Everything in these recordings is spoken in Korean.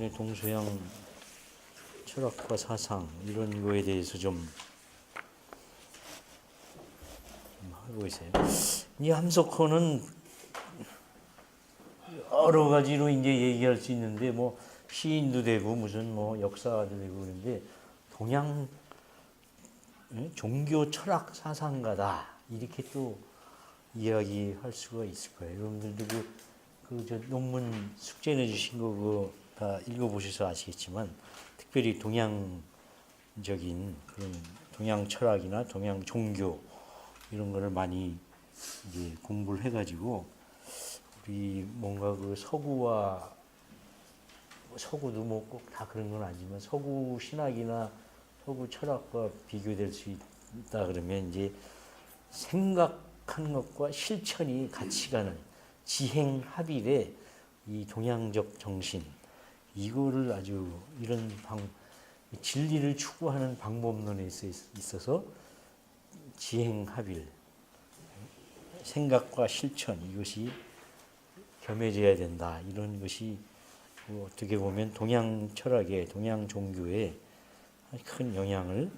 함석헌의 동서양 철학과 사상 이런 거에 대해서 좀 하고 있어요. 이 함석헌은 여러 가지로 이제 얘기할 수 있는데 뭐 시인도 되고 무슨 뭐 역사가도 되고 그런데 동양 예? 종교 철학 사상가다 이렇게 또 이야기할 수가 있을 거예요. 여러분들도 그, 그 저 논문 숙제 내 주신 거 그거 다 읽어보셔서 아시겠지만 특별히 동양적인 그런 동양 철학이나 동양 종교 이런 거를 많이 이제 공부를 해가지고 우리 뭔가 그 서구와 서구도 뭐 꼭 다 그런 건 아니지만 서구 신학이나 서구 철학과 비교될 수 있다 그러면 이제 생각하는 것과 실천이 같이 가는 지행 합일의 이 동양적 정신 이거를 아주 이런 방 진리를 추구하는 방법론에 있어- 있어서 지행 합일 생각과 실천 이것이 겸해져야 된다. 이런 것이 뭐 어떻게 보면 동양 철학에 동양 종교에 큰 영향을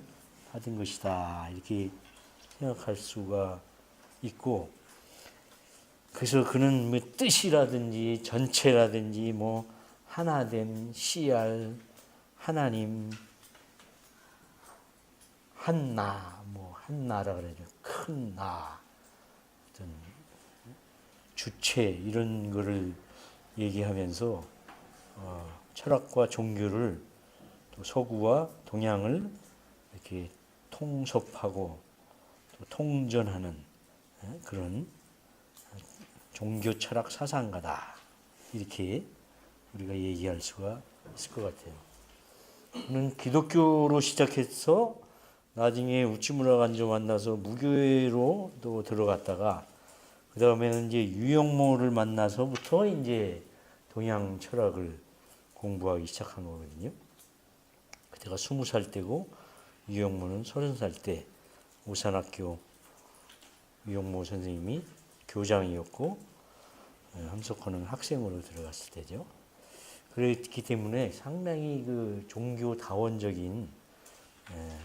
받은 것이다. 이렇게 생각할 수가 있고 그래서 그는 뭐 뜻이라든지 전체라든지 뭐 하나된 씨알 하나님 한나 뭐 한나라 그러죠. 큰나 어떤 주체 이런 거를 얘기하면서 어, 철학과 종교를 또 서구와 동양을 이렇게 통섭하고 또 통전하는 예, 그런 종교 철학 사상가다. 이렇게 우리가 얘기할 수가 있을 것 같아요. 그는 기독교로 시작해서 나중에 우치무라 간조 만나서 무교회로 또 들어갔다가 그 다음에는 이제 유영모를 만나서부터 이제 동양 철학을 공부하기 시작한 거거든요. 그때가 스무 살 때고 유영모는 서른 살때 우산학교 유영모 선생님이 교장이었고 예, 함석헌은 학생으로 들어갔을 때죠. 그렇기 때문에 상당히 그 종교 다원적인 예,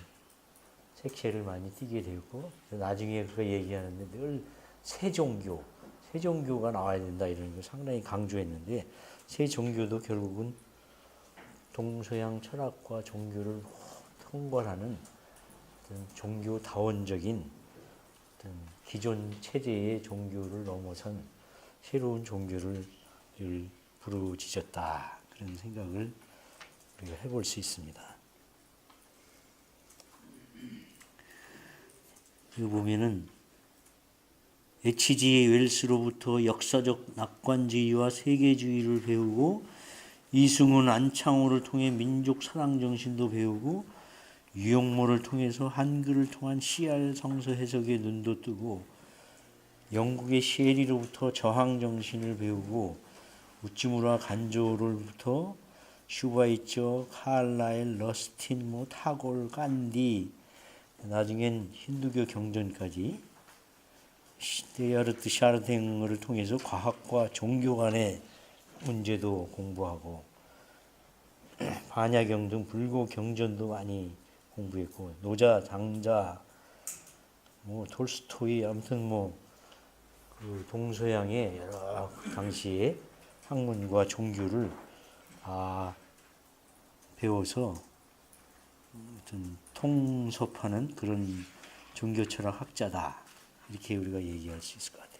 색채를 많이 띠게 되고 나중에 그거 얘기하는데 늘 세종교, 세종교가 나와야 된다 이런 거 상당히 강조했는데 세종교도 결국은 동서양 철학과 종교를 통괄하는 어떤 종교 다원적인 어떤 기존 체제의 종교를 넘어선 새로운 종교를 늘 부르짖었다 그런 생각을 우리가 해볼 수 있습니다. 여기 보면은 H.G. 웰스로부터 역사적 낙관주의와 세계주의를 배우고 이승훈 안창호를 통해 민족 사랑 정신도 배우고 유영모를 통해서 한글을 통한 CR 성서 해석에 눈도 뜨고 영국의 시에리로부터 저항 정신을 배우고 우찌무라 간조로부터 슈바이처, 칼라일, 러스틴, 뭐 타골, 간디. 나중엔 힌두교 경전까지. 데야르트 샤르탱을 통해서 과학과 종교 간의 문제도 공부하고 반야경 등 불교 경전도 많이 공부했고 노자, 장자, 뭐 톨스토이 아무튼 뭐 그 동서양의 여러 당시의 학문과 종교를 다 배워서 어떤 통섭하는 그런 종교 철학 학자다 이렇게 우리가 얘기할 수 있을 것 같아요.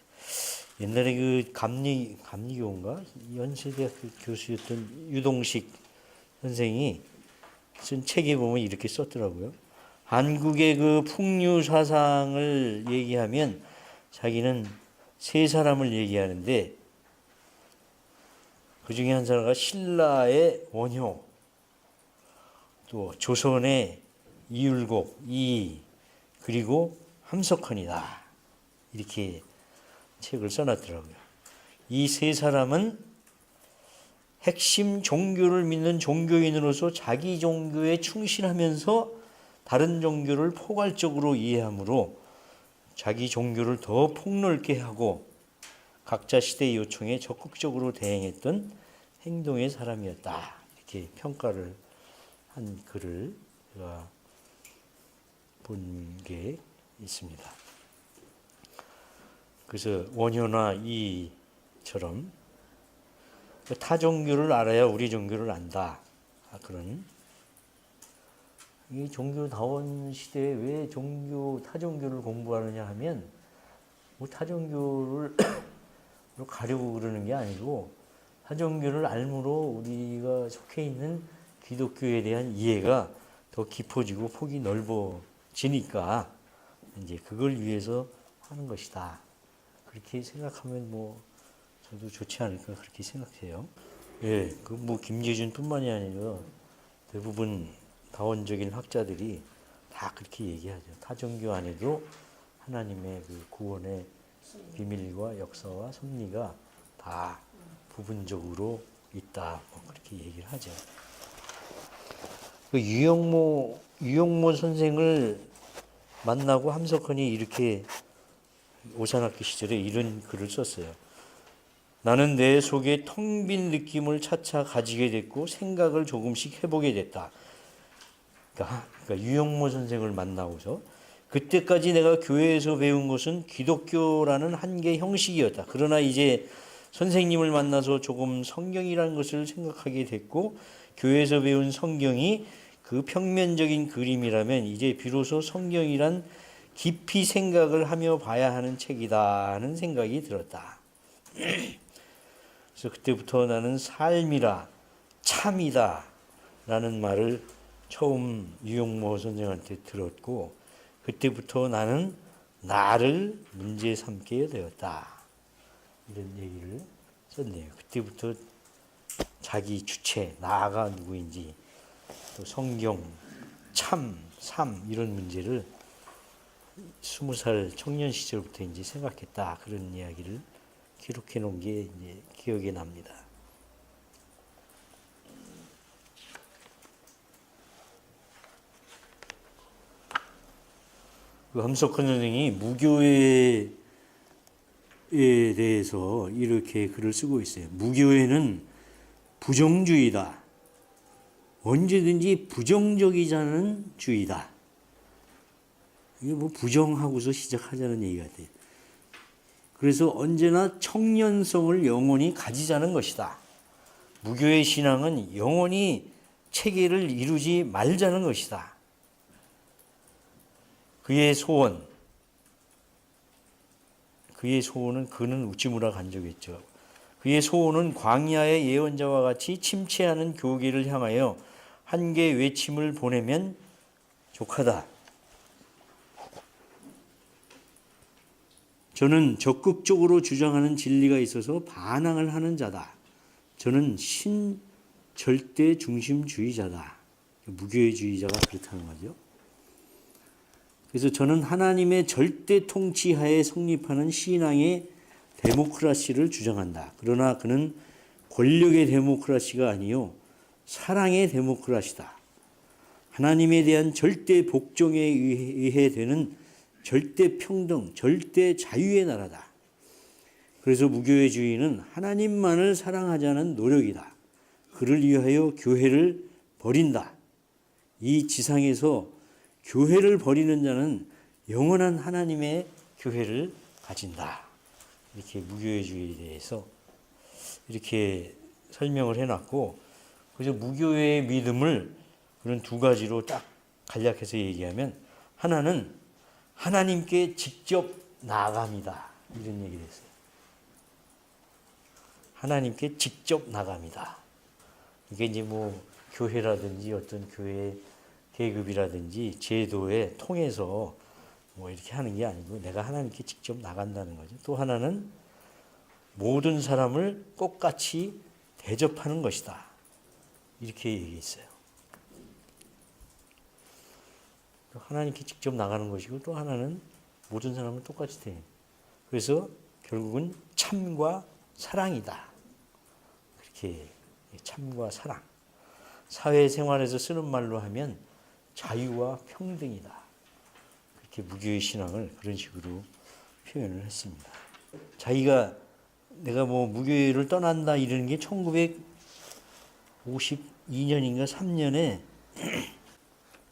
옛날에 그 감리 감리교인가 연세대학교 교수였던 유동식 선생이 쓴 책에 보면 이렇게 썼더라고요. 한국의 그 풍류 사상을 얘기하면 자기는 세 사람을 얘기하는데 그 중에 한 사람가 신라의 원효, 또 조선의 이율곡, 이 그리고 함석헌이다. 이렇게 책을 써놨더라고요. 이 세 사람은 핵심 종교를 믿는 종교인으로서 자기 종교에 충실하면서 다른 종교를 포괄적으로 이해하므로 자기 종교를 더 폭넓게 하고 각자 시대의 요청에 적극적으로 대응했던 행동의 사람이었다. 이렇게 평가를 한 글을 제가 본 게 있습니다. 그래서 원효나 이처럼 그타 종교를 알아야 우리 종교를 안다. 아, 그런 이 종교다원 시대에 왜 종교 타 종교를 공부하느냐 하면 뭐 타 종교를 가려고 그러는 게 아니고 타 종교를 알므로 우리가 속해 있는 기독교에 대한 이해가 더 깊어지고 폭이 넓어지니까 이제 그걸 위해서 하는 것이다. 그렇게 생각하면 뭐 저도 좋지 않을까 그렇게 생각해요. 예, 그 뭐 김재준뿐만이 아니라 대부분 다원적인 학자들이 다 그렇게 얘기하죠. 타종교 안에도 하나님의 그 구원의 비밀과 역사와 섭리가 다 부분적으로 있다. 뭐 그렇게 얘기를 하죠. 그 유영모 유영모 선생을 만나고 함석헌이 이렇게 오산학교 시절에 이런 글을 썼어요. 나는 내 속에 텅 빈 느낌을 차차 가지게 됐고 생각을 조금씩 해보게 됐다. 그러니까, 그러니까 유영모 선생을 만나고서 그때까지 내가 교회에서 배운 것은 기독교라는 한계 형식이었다. 그러나 이제 선생님을 만나서 조금 성경이라는 것을 생각하게 됐고 교회에서 배운 성경이 그 평면적인 그림이라면 이제 비로소 성경이란 깊이 생각을 하며 봐야 하는 책이다 하는 생각이 들었다. 그래서 그때부터 나는 삶이라 참이다 라는 말을 처음 유용모 선생한테 들었고 그때부터 나는 나를 문제 삼게 되었다. 이런 얘기를 썼네요. 그때부터 자기 주체, 나가 누구인지 또 성경, 참, 삶 이런 문제를 스무 살 청년 시절부터 이제 생각했다 그런 이야기를 기록해 놓은 게 이제 기억에 납니다. 그 함석헌 선생이 무교회에 대해서 이렇게 글을 쓰고 있어요. 무교회는 부정주의다. 언제든지 부정적이자는 주의다. 이게 뭐 부정하고서 시작하자는 얘기 같아요. 그래서 언제나 청년성을 영원히 가지자는 것이다. 무교의 신앙은 영원히 체계를 이루지 말자는 것이다. 그의 소원, 그의 소원은 그는 우찌무라 간적했죠. 그의 소원은 광야의 예언자와 같이 침체하는 교계를 향하여 한계 외침을 보내면 족하다. 저는 적극적으로 주장하는 진리가 있어서 반항을 하는 자다. 저는 신 절대 중심주의자다. 무교회주의자가 그렇다는 거죠. 그래서 저는 하나님의 절대 통치하에 성립하는 신앙의 데모크라시를 주장한다. 그러나 그는 권력의 데모크라시가 아니요 사랑의 데모크라시다. 하나님에 대한 절대 복종에 의해 되는 절대 평등, 절대 자유의 나라다. 그래서 무교회주의는 하나님만을 사랑하자는 노력이다. 그를 위하여 교회를 버린다. 이 지상에서 교회를 버리는 자는 영원한 하나님의 교회를 가진다. 이렇게 무교회주의에 대해서 이렇게 설명을 해놨고, 그래서 무교회의 믿음을 그런 두 가지로 딱 간략해서 얘기하면 하나는 하나님께 직접 나아갑니다. 이런 얘기를 했어요. 하나님께 직접 나갑니다. 이게 이제 뭐 교회라든지 어떤 교회 계급이라든지 제도에 통해서 뭐 이렇게 하는 게 아니고 내가 하나님께 직접 나간다는 거죠. 또 하나는 모든 사람을 똑같이 대접하는 것이다. 이렇게 얘기했어요. 하나님께 직접 나가는 것이고 또 하나는 모든 사람을 똑같이 대. 그래서 결국은 참과 사랑이다. 그렇게 참과 사랑. 사회생활에서 쓰는 말로 하면 자유와 평등이다. 그렇게 무교의 신앙을 그런 식으로 표현을 했습니다. 자기가 내가 뭐 무교회를 떠난다 이러는 게 1950 52년인가 3년에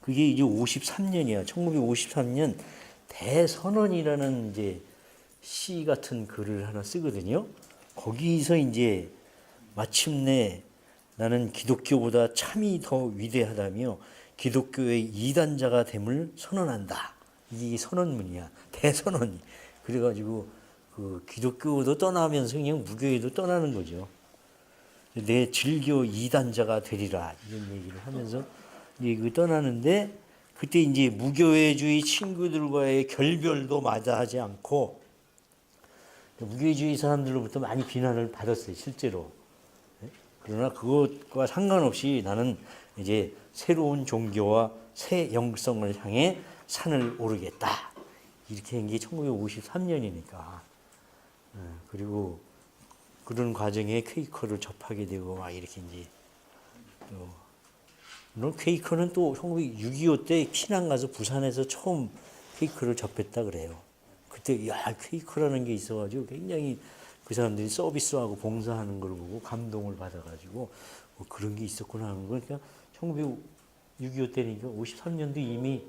그게 이제 53년이야. 1953년 대선언이라는 이제 시 같은 글을 하나 쓰거든요. 거기서 이제 마침내 나는 기독교보다 참이 더 위대하다며 기독교의 이단자가 됨을 선언한다. 이게 선언문이야. 대선언. 그래가지고 그 기독교도 떠나면서 그냥 무교에도 떠나는 거죠. 내 즐겨 이단자가 되리라 이런 얘기를 하면서 이제 그 떠나는데 그때 이제 무교회주의 친구들과의 결별도 마다하지 않고 무교회주의 사람들로부터 많이 비난을 받았어요 실제로 네? 그러나 그것과 상관없이 나는 이제 새로운 종교와 새 영성을 향해 산을 오르겠다 이렇게 한게 1953년이니까 그리고 그런 과정에 퀘이커를 접하게 되고 막 이렇게 이제 또 물론 퀘이커는 또 1965때 피난 가서 부산에서 처음 퀘이커를 접했다 그래요. 그때 야 퀘이커라는 게 있어가지고 굉장히 그 사람들이 서비스하고 봉사하는 걸 보고 감동을 받아가지고 뭐 그런 게 있었구나 하는 거 그러니까 1965 때니까 53년도 이미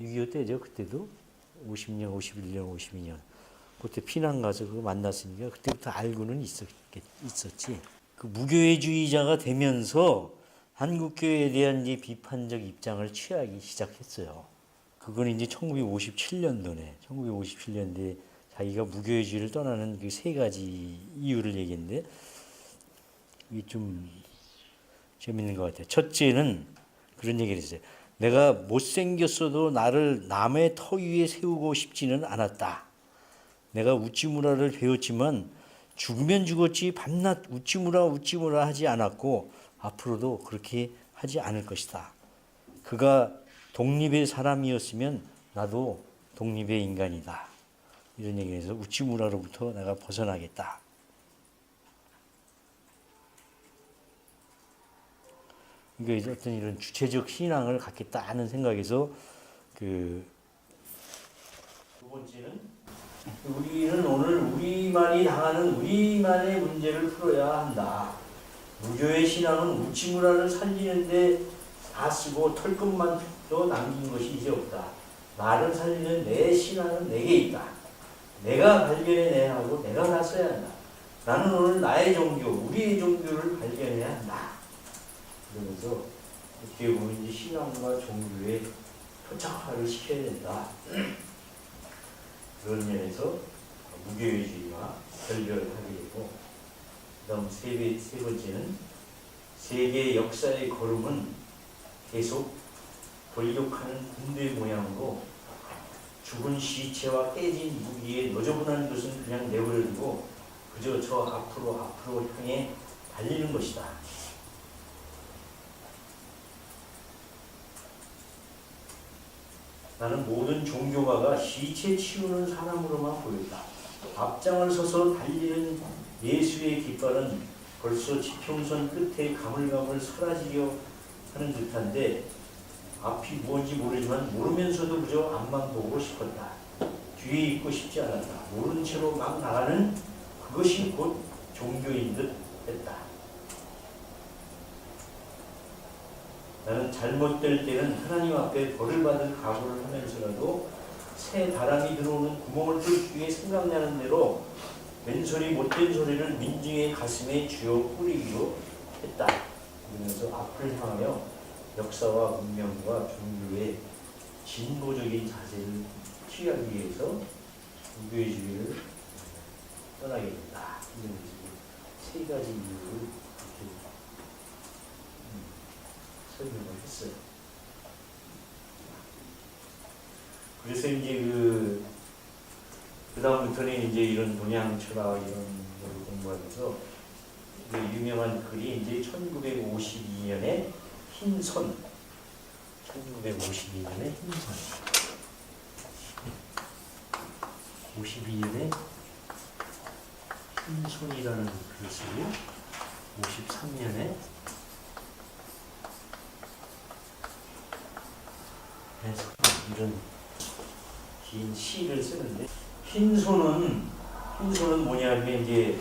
6.25 때죠 그때도 50년, 51년, 52년 그때 피난 가서 그거 만났으니까 그때부터 알고는 있었, 있었지. 그 무교회주의자가 되면서 한국교회에 대한 이제 비판적 입장을 취하기 시작했어요. 그건 이제 1957년도네. 1957년도에 자기가 무교회주의를 떠나는 그 세 가지 이유를 얘기했는데 이게 좀 재밌는 것 같아요. 첫째는 그런 얘기를 했어요. 내가 못생겼어도 나를 남의 터 위에 세우고 싶지는 않았다. 내가 우찌무라를 배웠지만 죽으면 죽었지 밤낮 우찌무라 우찌무라 하지 않았고 앞으로도 그렇게 하지 않을 것이다. 그가 독립의 사람이었으면 나도 독립의 인간이다. 이런 얘기해서 우찌무라로부터 내가 벗어나겠다. 이게 어떤 이런 주체적 신앙을 갖겠다 하는 생각에서 그 두 번째는 우리는 오늘 우리만이 당하는 우리만의 문제를 풀어야 한다. 무교의 신앙은 우치무라를 살리는데 다 쓰고 털끝만 더 남긴 것이 이제 없다. 나를 살리는 내 신앙은 내게 있다. 내가 발견해내야 하고 내가 나서야 한다. 나는 오늘 나의 종교, 우리의 종교를 발견해야 한다. 그러면서 어떻게 보면 이제 신앙과 종교의 토착화를 시켜야 된다. 그런 면에서 무교회주의와 결별을 하게 되고 그 다음 세, 배- 세 번째는 세계 역사의 걸음은 계속 돌격하는 군대 모양으로 죽은 시체와 깨진 무기에 너저분한 것은 그냥 내버려두고 그저 저 앞으로 앞으로 향해 달리는 것이다. 나는 모든 종교가가 시체 치우는 사람으로만 보였다. 앞장을 서서 달리는 예수의 깃발은 벌써 지평선 끝에 가물가물 사라지려 하는 듯한데 앞이 무엇인지 모르지만 모르면서도 그저 앞만 보고 싶었다. 뒤에 있고 싶지 않았다. 모른 채로 막 나가는 그것이 곧 종교인 듯 했다. 나는 잘못될 때는 하나님 앞에 벌을 받을 각오를 하면서라도 새 바람이 들어오는 구멍을 뚫기 위해 생각나는 대로 왼소리 못된 소리를 민중의 가슴에 쥐어 뿌리기로 했다. 그러면서 앞을 향하여 역사와 문명과 종교의 진보적인 자세를 취하기 위해서 무교회주의를 떠나게 된다. 이런 세 가지 이유를 이렇게 음, 설명을 했어요. 그래서 이제 그, 그 다음부터는 이제 이런 동양 철학 이런 걸 공부하면서 그 유명한 글이 이제 1952년에 흰손. 1952년에 흰손. 52년에 흰손이라는 글을 쓰고 53년에 해서 이런 긴 시를 쓰는데 흰손은 흰손은 뭐냐면 이제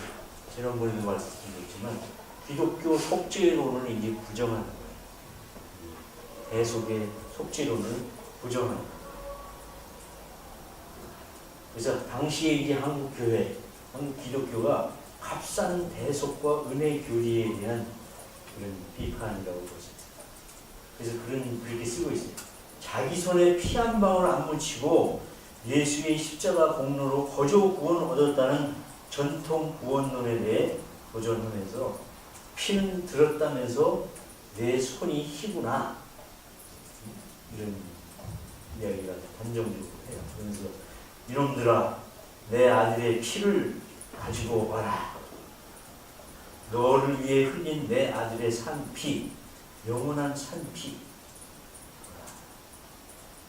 지난번에도 말씀드렸지만 기독교 속죄론을 이제 부정하는 거예요. 대속의 속죄론을 부정합니다. 그래서 당시에 이제 한국 교회, 한국 기독교가 값싼 대속과 은혜 교리에 대한 그런 비판이라고 보습니다 그래서 그런 그렇게 쓰고 있어요. 자기 손에 피 한 방울 안 묻히고 예수의 십자가 공로로 거저 구원 얻었다는 전통 구원론에 대해 도전하면서 피는 들었다면서 내 손이 희구나 이런 이야기가 단정적으로 해요. 그래서 이놈들아 내 아들의 피를 가지고 와라. 너를 위해 흘린 내 아들의 산피, 영원한 산피.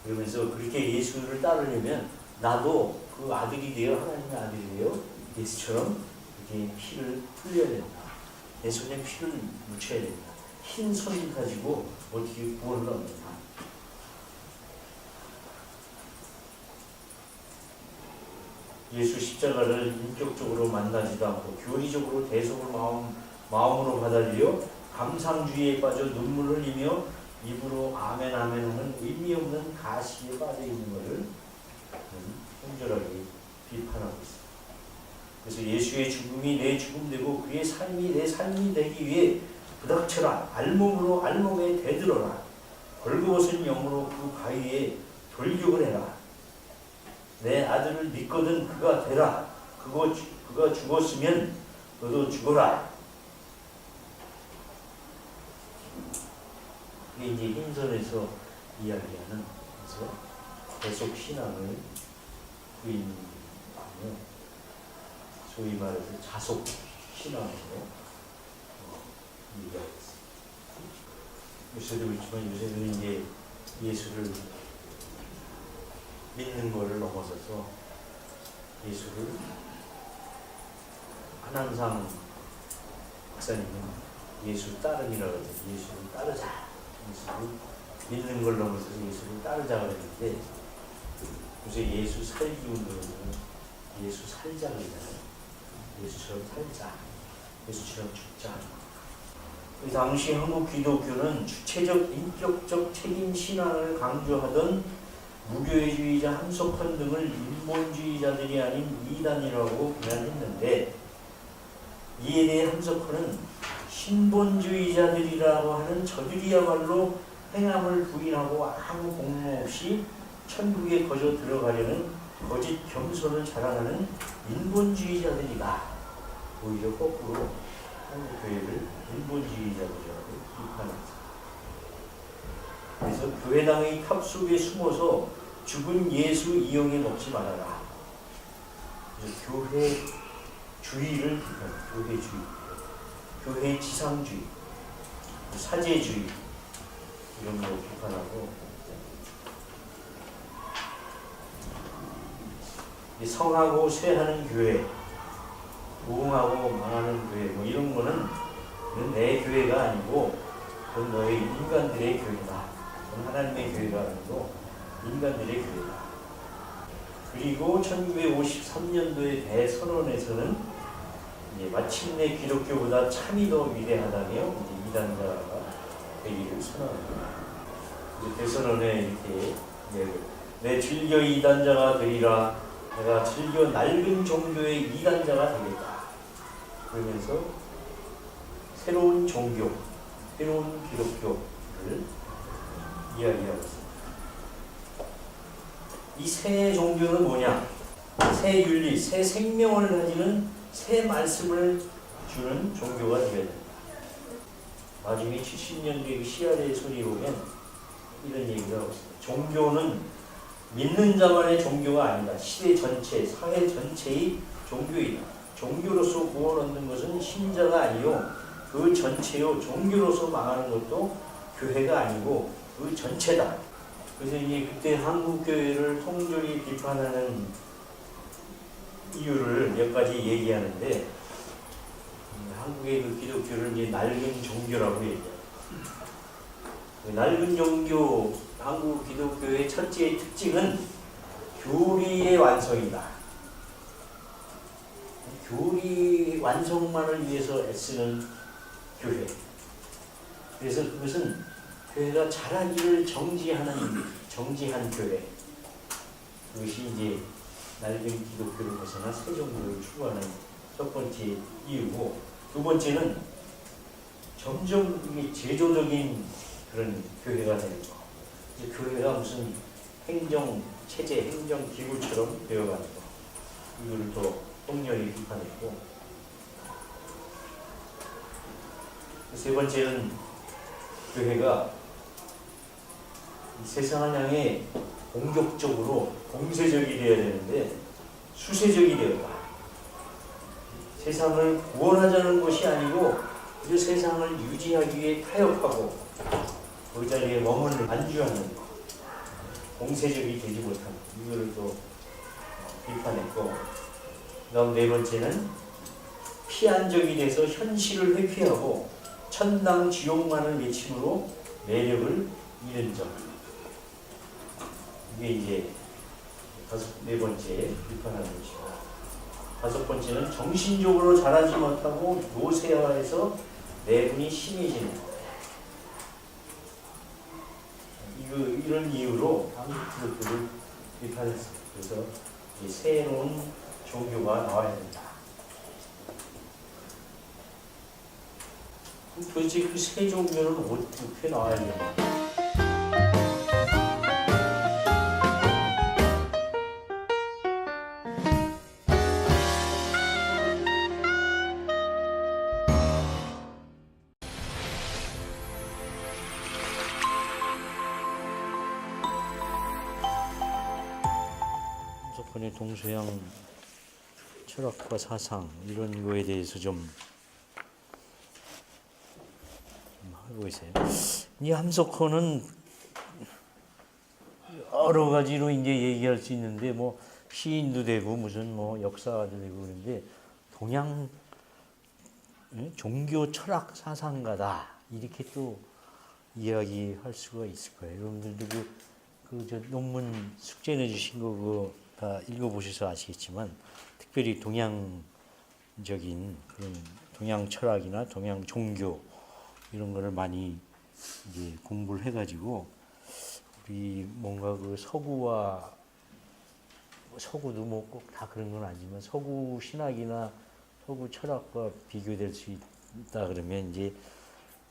그러면서 그렇게 예수를 따르려면 나도 그 아들이 되어 하나님의 아들이 되어 예수처럼 이렇게 피를 흘려야 된다. 내 손에 피를 묻혀야 된다. 흰손 가지고 어떻게 구원을 얻는다. 예수 십자가를 인격적으로 만나지도 않고 교리적으로 대속을 마음, 마음으로 받아들여 감상주의에 빠져 눈물을 흘리며 입으로 아멘 아멘 하는 의미 없는 가시에 빠져 있는 것을 현절하게 비판하고 있습니다. 그래서 예수의 죽음이 내 죽음 되고 그의 삶이 내 삶이 되기 위해 부닥쳐라 알몸으로 알몸에 대들어라 벌거벗은 영으로 그 가위에 돌격을 해라. 내 아들을 믿거든 그가 되라. 그거 주- 그가 죽었으면 너도 죽어라 이게 이제 힘선에서 이야기하는 그래서 계속 신앙을 부인하며 소위 말해서 자속 신앙으로 어, 얘기하겠습니다. 요새도 그렇지만 요새는 이제 예수를 믿는 거를 넘어서서 예수를 한남상 박사님은 예수 따름이라고 해서 예수를 따르자 예수를 믿는 걸 넘어서서 예수를 따르자 그랬는데 요새 예수 살기 운동은 예수 살자 그러잖아요. 예수처럼 살자. 예수처럼 죽자. 그 당시 한국 기독교는 주체적 인격적 책임 신앙을 강조하던 무교회주의자 함석헌 등을 인본주의자들이 아닌 이단이라고 비난했는데 이에 대해 함석헌은 신본주의자들이라고 하는 저들이야말로 행함을 부인하고 아무 공로 없이 천국에 거저 들어가려는 거짓 겸손을 자랑하는 인본주의자들이다. 오히려 거꾸로 한국 교회를 인본주의자들이라고 비판합니다. 그래서 교회당의 탑 속에 숨어서 죽은 예수 이용해 먹지 말아라. 교회 주의를 비판합니다. 교회 주의, 교회 지상주의, 사제주의 이런 거 비판하고 이 성하고 쇠하는 교회, 우웅하고 망하는 교회 뭐 이런 거는 내 교회가 아니고 그건 너의 인간들의 교회다. 그건 하나님의 교회가 아니고 인간들의 교회다. 그리고 1953년도의 대선언에서는 이제 마침내 기독교보다 참이 더 위대하다며 이제 이단자가 되기를 선언합니다. 대선언에 이렇게 네, 내 즐겨 이단자가 되리라 내가 즐겨 낡은 종교의 이단자가 되겠다. 그러면서 새로운 종교, 새로운 기독교를 이야기하고 있습니다. 이 새 종교는 뭐냐? 새 윤리, 새 생명을 가지는 새 말씀을 주는 종교가 되어야 된다. 나중에 70년대 시아의 소리 보면 이런 얘기가 없습니다. 종교는 믿는 자만의 종교가 아니다. 시대 전체, 사회 전체의 종교이다. 종교로서 구원 얻는 것은 신자가 아니요. 그 전체요. 종교로서 망하는 것도 교회가 아니고 그 전체다. 그래서 이제 그때 한국교회를 통절히 비판하는 이유를 몇 가지 얘기하는데 음, 한국의 그 기독교를 이제 낡은 종교라고 얘기해요. 그 낡은 종교 한국 기독교의 첫째 특징은 교리의 완성이다. 교리 완성만을 위해서 애쓰는 교회. 그래서 그것은 교회가 자라기를 정지하는 정지한 교회. 그것이 이제 낡은 기독교를 벗어나 새 종교를 추구하는 첫 번째 이유고 두 번째는 점점 이게 제조적인 그런 교회가 되는 거. 이제 교회가 무슨 행정 체제, 행정 기구처럼 되어가는 거. 이거를 또 폭렬히 비판했고 세 번째는 교회가 이 세상을 향해 공격적으로 공세적이 되어야 되는데 수세적이 되었다. 세상을 구원하자는 것이 아니고 그저 세상을 유지하기 위해 타협하고 그 자리에 머물러 안주하는 공세적이 되지 못한 이거를 또 비판했고 그다음 네 번째는 피한적이 돼서 현실을 회피하고 천당 지옥만을 외침으로 매력을 잃은 점 이게 이제 다섯 네 번째 비판하는 것이고 다섯 번째는 정신적으로 자라지 못하고 노쇠화해서 내분이 심해지는 것. 이거 이런 이유로 한국 기독교를 비판했습니다. 그래서 이 새로운 종교가 나와야 된다. 도대체 그 새 종교는 어떻게 나와야 되나? 동서양 철학과 사상 이런 거에 대해서 좀, 좀 하고 있어요. 이 함석헌은 여러 가지로 이제 얘기할 수 있는데 뭐 시인도 되고 무슨 뭐 역사가도 되고 그런데 동양 예? 종교 철학 사상가다 이렇게 또 이야기할 수가 있을 거예요. 여러분들도 그, 그 저 논문 숙제 내 주신 거다 읽어보셔서 아시겠지만 특별히 동양적인 그런 동양 철학이나 동양 종교 이런 거를 많이 이제 공부를 해가지고 우리 뭔가 그 서구와 서구도 뭐 꼭 다 그런 건 아니지만 서구 신학이나 서구 철학과 비교될 수 있다 그러면 이제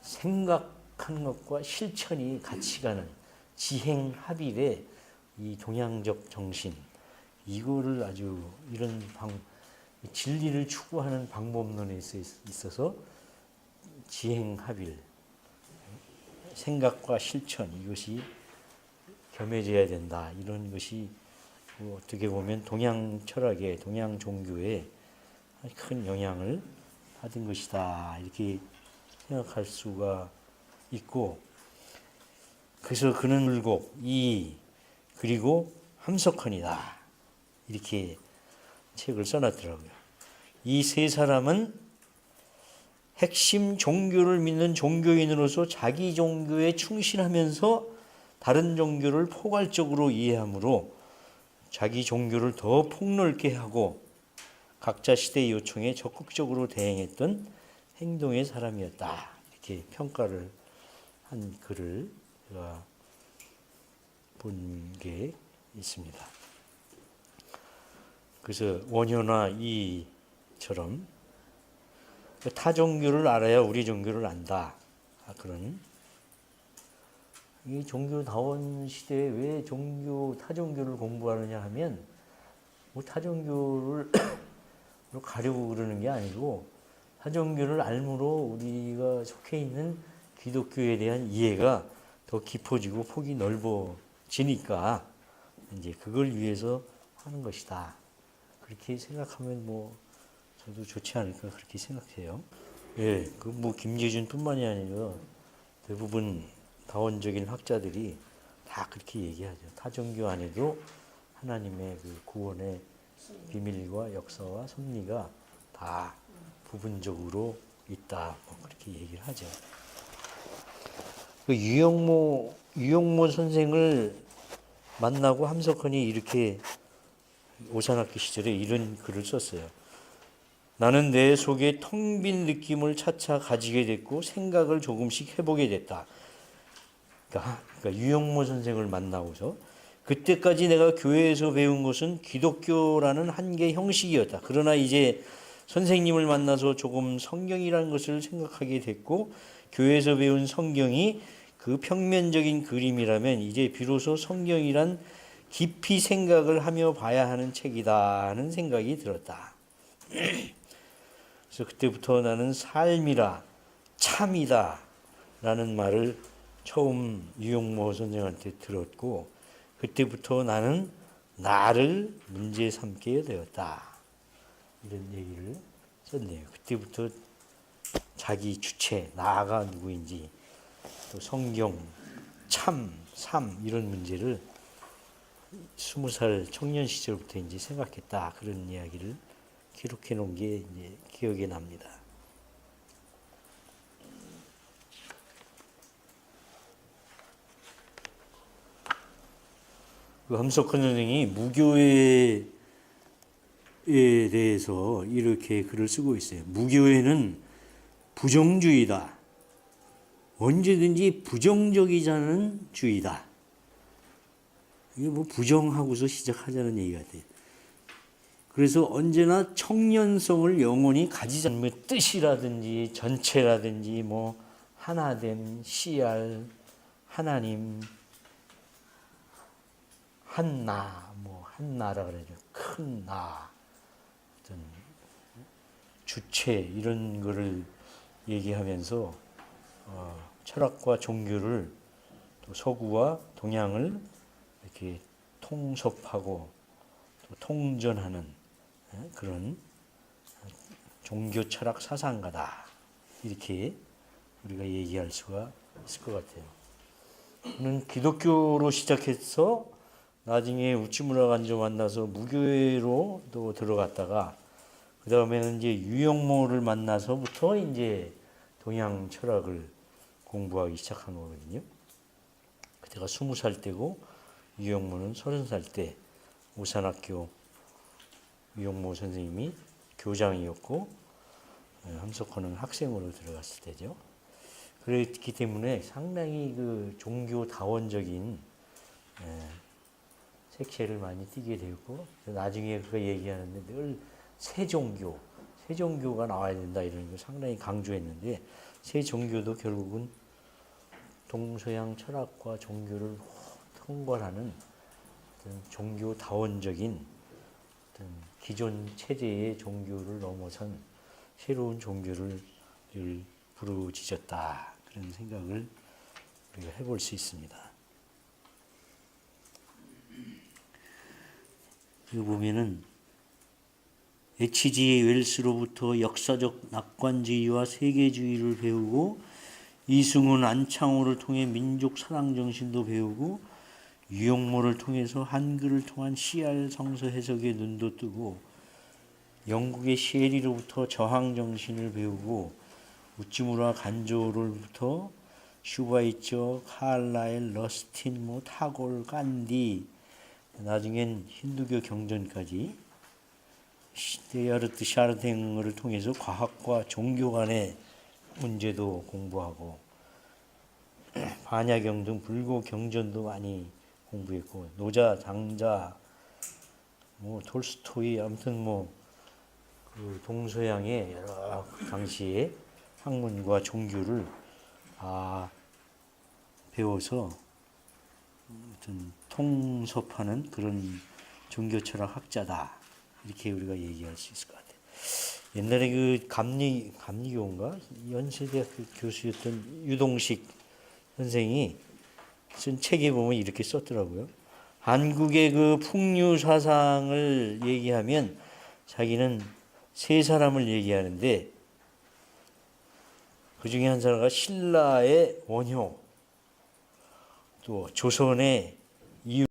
생각하는 것과 실천이 같이 가는 지행 합일의 이 동양적 정신 이거를 아주 이런 방 진리를 추구하는 방법론에 있어- 있어서 지행 합일 생각과 실천 이것이 겸해져야 된다. 이런 것이 뭐 어떻게 보면 동양 철학에 동양 종교에 큰 영향을 받은 것이다. 이렇게 생각할 수가 있고 그래서 그는 물곡 이 그리고 함석헌이다 이렇게 책을 써놨더라고요. 이 세 사람은 핵심 종교를 믿는 종교인으로서 자기 종교에 충실하면서 다른 종교를 포괄적으로 이해하므로 자기 종교를 더 폭넓게 하고 각자 시대의 요청에 적극적으로 대응했던 행동의 사람이었다. 이렇게 평가를 한 글을 제가 본 게 있습니다. 그래서 원효나 이처럼 타 종교를 알아야 우리 종교를 안다. 아, 그런 이 종교다원 시대에 왜 종교 타 종교를 공부하느냐 하면 뭐타 종교를 가려고 그러는 게 아니고 타 종교를 알므로 우리가 속해 있는 기독교에 대한 이해가 더 깊어지고 폭이 넓어지니까 이제 그걸 위해서 하는 것이다. 그렇게 생각하면 뭐 저도 좋지 않을까 그렇게 생각해요. 예, 그 뭐 김재준뿐만이 아니라 대부분 다원적인 학자들이 다 그렇게 얘기하죠. 타종교 안에도 하나님의 그 구원의 비밀과 역사와 섭리가 다 부분적으로 있다. 뭐 그렇게 얘기를 하죠. 그 유영모 유영모 선생을 만나고 함석헌이 이렇게 오산학기 시절에 이런 글을 썼어요. 나는 내 속에 텅 빈 느낌을 차차 가지게 됐고 생각을 조금씩 해보게 됐다. 그러니까, 그러니까 유영모 선생을 만나고서 그때까지 내가 교회에서 배운 것은 기독교라는 한계 형식이었다. 그러나 이제 선생님을 만나서 조금 성경이라는 것을 생각하게 됐고 교회에서 배운 성경이 그 평면적인 그림이라면 이제 비로소 성경이란 깊이 생각을 하며 봐야 하는 책이다 하는 생각이 들었다. 그래서 그때부터 나는 삶이라 참이다 라는 말을 처음 유용모 선생한테 들었고 그때부터 나는 나를 문제 삼게 되었다. 이런 얘기를 썼네요. 그때부터 자기 주체, 나가 누구인지, 또 성경, 참, 삶 이런 문제를 스무 살 청년 시절부터 이제 생각했다. 그런 이야기를 기록해 놓은 게 이제 기억에 납니다. 그 함석헌 선생이 무교회에 대해서 이렇게 글을 쓰고 있어요. 무교회는 부정주의다. 언제든지 부정적이자는 주의다. 이게 뭐 부정하고서 시작하자는 얘기 같아요. 그래서 언제나 청년성을 영원히 가지자는 뭐 뜻이라든지 전체라든지 뭐 하나됨, 씨알, 하나님, 한나, 뭐 한나라 그러죠. 큰 나, 어떤 주체 이런 거를 얘기하면서 어, 철학과 종교를 또 서구와 동양을 이렇게 통섭하고 또 통전하는 예, 그런 종교 철학 사상가다 이렇게 우리가 얘기할 수가 있을 것 같아요. 저는 기독교로 시작해서 나중에 우치무라 간조 만나서 무교회로 또 들어갔다가 그 다음에는 이제 유영모를 만나서부터 이제 동양 철학을 공부하기 시작한 거거든요. 그때가 스무 살 때고 유영모는 서른 살때 우산학교 유영모 선생님이 교장이었고 예, 함석헌은 학생으로 들어갔을 때죠. 그렇기 때문에 상당히 그 종교 다원적인 예, 색채를 많이 띠게 되었고 나중에 그가 얘기하는데 늘 세종교, 세종교가 나와야 된다 이런 걸 상당히 강조했는데 세종교도 결국은 동서양 철학과 종교를 통괄하는 어떤 종교 다원적인 어떤 기존 체제의 종교를 넘어선 새로운 종교를 부르짖었다 그런 생각을 우리가 해볼 수 있습니다. 여기 보면은 H.G. 웰스로부터 역사적 낙관주의와 세계주의를 배우고 이승훈 안창호를 통해 민족 사랑 정신도 배우고 유영모를 통해서 한글을 통한 CR 성서 해석에 눈도 뜨고 영국의 시에리로부터 저항 정신을 배우고 우찌무라 간조로부터 슈바이처, 칼라일, 러스틴, 뭐 타골, 간디 나중엔 힌두교 경전까지 데야르트 샤르탱을 통해서 과학과 종교 간의 문제도 공부하고 반야경 등 불교 경전도 많이 공부했고 노자, 장자, 뭐 톨스토이 아무튼 뭐 그 동서양의 여러 당시의 학문과 종교를 다 배워서 어떤 통섭하는 그런 종교 철학 학자다 이렇게 우리가 얘기할 수 있을 것 같아요. 옛날에 그 감리 감리교인가 연세대학교 교수였던 유동식 선생이 쓴 책에 보면 이렇게 썼더라고요. 한국의 그 풍류 사상을 얘기하면 자기는 세 사람을 얘기하는데 그 중에 한 사람가 신라의 원효, 또 조선의